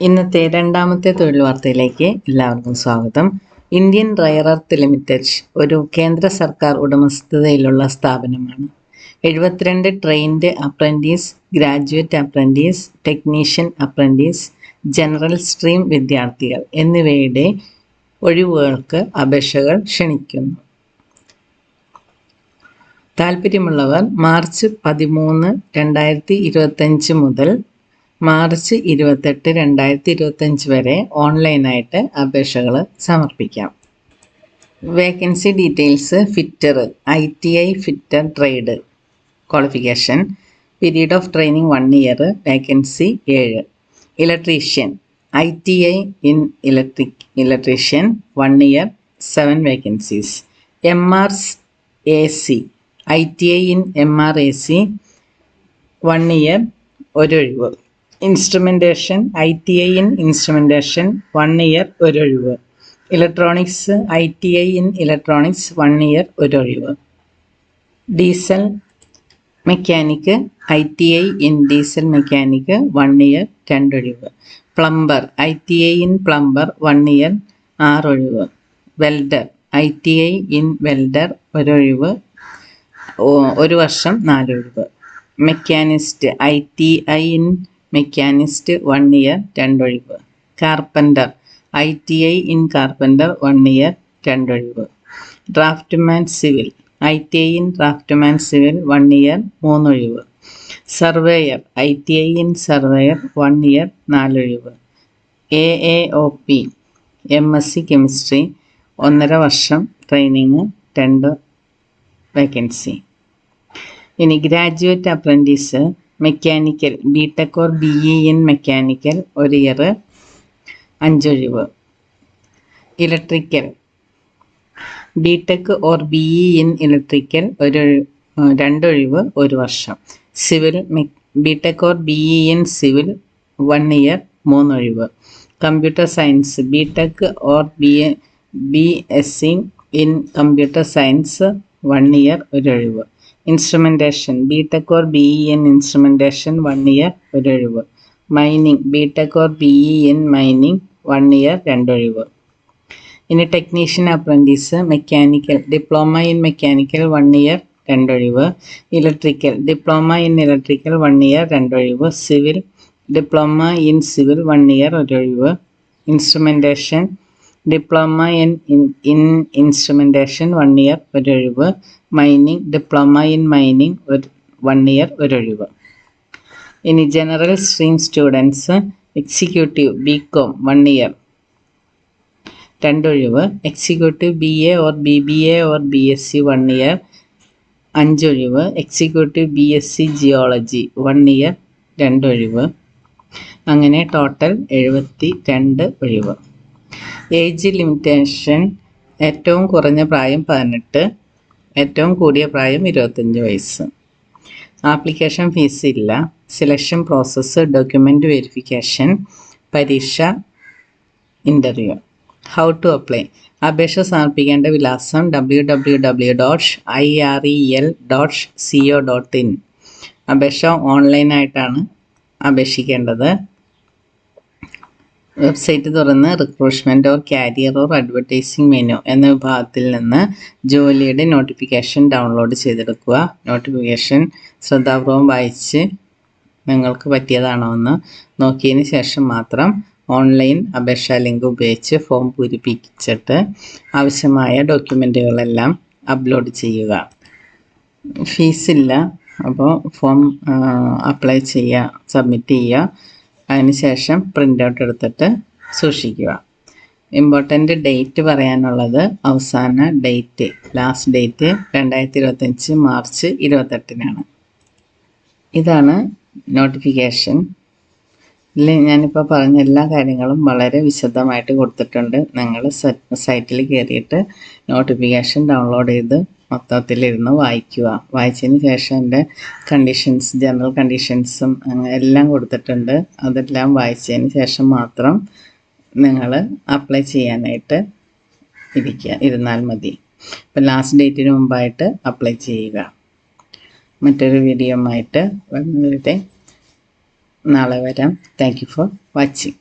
ഇന്നത്തെ രണ്ടാമത്തെ തൊഴിൽ വാർത്തയിലേക്ക് എല്ലാവർക്കും സ്വാഗതം. ഇന്ത്യൻ റയർ എർത്ത് ലിമിറ്റഡ് ഒരു കേന്ദ്ര സർക്കാർ ഉടമസ്ഥതയിലുള്ള സ്ഥാപനമാണ്. എഴുപത്തിരണ്ട് trained apprentice graduate apprentice technician apprentice general stream വിദ്യാർത്ഥികൾ എന്നിവയുടെ ഒഴിവുകൾക്ക് അപേക്ഷകൾ ക്ഷണിക്കുന്നു. താല്പര്യമുള്ളവർ മാർച്ച് പതിമൂന്ന് രണ്ടായിരത്തി ഇരുപത്തഞ്ച് മുതൽ മാർച്ച് ഇരുപത്തെട്ട് രണ്ടായിരത്തി ഇരുപത്തഞ്ച് വരെ ഓൺലൈനായിട്ട് അപേക്ഷകൾ സമർപ്പിക്കാം. Vacancy details fitter I T I fitter trade qualification period of training one year vacancy ഏഴ്. Electrician I T I in electric electrician one year seven vacancies. M R A C I T I in M R A C one year ഒരൊഴിവ്. Instrumentation I T I in instrumentation one year ഒരൊഴിവ് electronics I T I in electronics one year ഒരൊഴിവ് diesel mechanic I T I in diesel mechanic one year രണ്ടൊഴിവ് plumber I T I in plumber one year ആറൊഴിവ് welder I T I in welder ഒരൊഴിവ് ഒരു വർഷം നാലൊഴിവ് machinist I T I in machinist one year രണ്ടൊഴിവ് carpenter I T I in carpenter one year രണ്ടൊഴിവ് draftsman civil I T I in draftsman civil one year മൂന്നൊഴിവ് surveyor I T I in surveyor one year നാലൊഴിവ് A A O P M S C chemistry ഒന്നര വർഷം training രണ്ട് vacancy ഇനി graduate apprentice mechanical B tech or B E in mechanical ഒരു year അഞ്ചൊഴിവ്. Electrical B tech or B E in electrical ഒരു രണ്ടൊഴിവ് ഒരു വർഷം. Civil B tech or B E in civil one year മൂന്നൊഴിവ്. Computer science B tech or B B S C in computer science one year ഒരൊഴിവ്. Instrumentation B tech or B E in instrumentation one year ഒരൊഴിവ്. Mining B tech or B E in mining one year രണ്ടൊഴിവ്. ഇനി technician apprentice mechanical diploma in mechanical one year രണ്ടൊഴിവ്. Electrical diploma in electrical one year രണ്ടൊഴിവ്. Civil diploma in civil one year ഒരൊഴിവ്. Instrumentation diploma in in instrumentation one year ഒരൊഴിവ്. Mining diploma in mining ഒരു one year ഒരൊഴിവ്. ഇനി general stream students executive B com one year രണ്ടൊഴിവ്. Executive B A or B B A or B S C one year അഞ്ചൊഴിവ്. Executive B S C geology one year രണ്ടൊഴിവ്. അങ്ങനെ total എഴുപത്തി രണ്ട് ഒഴിവ്. Age limitation ഏറ്റവും കുറഞ്ഞ പ്രായം പതിനെട്ട് ഏറ്റവും കൂടിയ പ്രായം ഇരുപത്തഞ്ച് വയസ്സ്. ആപ്ലിക്കേഷൻ ഫീസ് ഇല്ല. സെലക്ഷൻ പ്രോസസ്സ് ഡോക്യുമെന്റ് വെരിഫിക്കേഷൻ പരീക്ഷ ഇന്റർവ്യൂ ഹൗ ടു അപ്ലൈ അപേക്ഷ സമർപ്പിക്കേണ്ട വിലാസം W W W dot I R E L dot C O dot in അപേക്ഷ ഓൺലൈനായിട്ടാണ് അപേക്ഷിക്കേണ്ടത്. വെബ്സൈറ്റ് തുറന്ന് recruitment or career or advertising menu എന്ന വിഭാഗത്തിൽ നിന്ന് ജോലിയുടെ നോട്ടിഫിക്കേഷൻ ഡൗൺലോഡ് ചെയ്തെടുക്കുക. നോട്ടിഫിക്കേഷൻ ശ്രദ്ധാപൂർവം വായിച്ച് നിങ്ങൾക്ക് പറ്റിയതാണോ എന്ന് നോക്കിയതിന് ശേഷം മാത്രം ഓൺലൈൻ അപേക്ഷാ ലിങ്ക് ഉപയോഗിച്ച് ഫോം പൂരിപ്പിച്ചിട്ട് ആവശ്യമായ ഡോക്യുമെന്റുകളെല്ലാം അപ്ലോഡ് ചെയ്യുക. ഫീസില്ല. അപ്പോൾ ഫോം അപ്ലൈ ചെയ്യുക സബ്മിറ്റ് ചെയ്യുക. അതിനുശേഷം പ്രിന്റ് ഔട്ട് എടുത്തിട്ട് സൂക്ഷിക്കുക. ഇമ്പോർട്ടന്റ് ഡേറ്റ് പറയാനുള്ളത് അവസാന ഡേറ്റ് ലാസ്റ്റ് ഡേറ്റ് രണ്ടായിരത്തി ഇരുപത്തഞ്ച് മാർച്ച് ഇരുപത്തെട്ടിനാണ്. ഇതാണ് നോട്ടിഫിക്കേഷൻ ഇതിൽ ഞാനിപ്പോൾ പറഞ്ഞ എല്ലാ കാര്യങ്ങളും വളരെ വിശദമായിട്ട് കൊടുത്തിട്ടുണ്ട്. നിങ്ങൾ സൈറ്റിൽ കയറിയിട്ട് നോട്ടിഫിക്കേഷൻ ഡൗൺലോഡ് ചെയ്ത് മൊത്തത്തിലിരുന്ന് വായിക്കുക. വായിച്ചതിന് ശേഷം എന്റെ കണ്ടീഷൻസ് ജനറൽ കണ്ടീഷൻസും എല്ലാം കൊടുത്തിട്ടുണ്ട്. അതെല്ലാം വായിച്ചതിന് ശേഷം മാത്രം നിങ്ങൾ അപ്ലൈ ചെയ്യാനായിട്ട് ഇരിക്കുക. ഇരുന്നാൽ മതി. ഇപ്പം ലാസ്റ്റ് ഡേറ്റിന് മുമ്പായിട്ട് അപ്ലൈ ചെയ്യുക. മറ്റൊരു വീഡിയോ ആയിട്ട് വരുന്നവരുടെ നാളെ വരാം. Thank you for watching